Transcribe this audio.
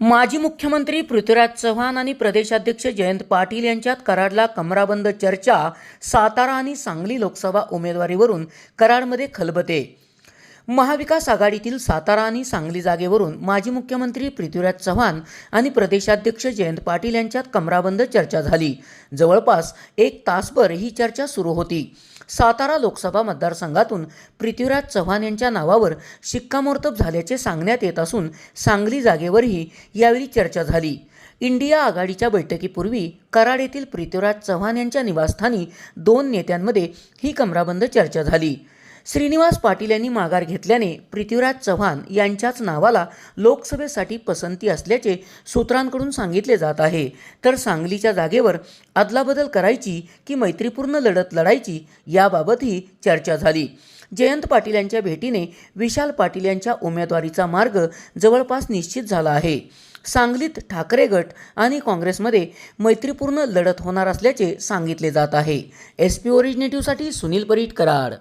माजी मुख्यमंत्री पृथ्वीराज चव्हाण आणि प्रदेशाध्यक्ष जयंत पाटील यांच्यात कराडला कमराबंद चर्चा सातारा आणि सांगली लोकसभा उमेदवारीवरून कराडमध्ये खलबते. महाविकास आघाडीतील सातारा आणि सांगली जागेवरून माजी मुख्यमंत्री पृथ्वीराज चव्हाण आणि प्रदेशाध्यक्ष जयंत पाटील यांच्यात कमराबंद चर्चा झाली. जवळपास एक तासभर ही चर्चा सुरू होती. सातारा लोकसभा मतदारसंघातून पृथ्वीराज चव्हाण यांच्या नावावर शिक्कामोर्तब झाल्याचे सांगण्यात येत असून सांगली जागेवरही यावेळी चर्चा झाली. इंडिया आघाडीच्या बैठकीपूर्वी कराड येथील पृथ्वीराज चव्हाण यांच्या निवासस्थानी दोन नेत्यांमध्ये ही कमराबंद चर्चा झाली. श्रीनिवास पाटील यांनी माघार घेतल्याने पृथ्वीराज चव्हाण यांच्याच नावाला लोकसभेसाठी पसंती असल्याचे सूत्रांकडून सांगितले जात आहे. तर सांगलीच्या जागेवर अदलाबदल करायची की मैत्रीपूर्ण लढत लढायची याबाबतही चर्चा झाली. जयंत पाटील यांच्या भेटीने विशाल पाटील यांच्या उमेदवारीचा मार्ग जवळपास निश्चित झाला आहे. सांगलीत ठाकरे गट आणि काँग्रेसमध्ये मैत्रीपूर्ण लढत होणार असल्याचे सांगितले जात आहे. एस पी ओरिजिनेटिव्हसाठी सुनील परीट कराड.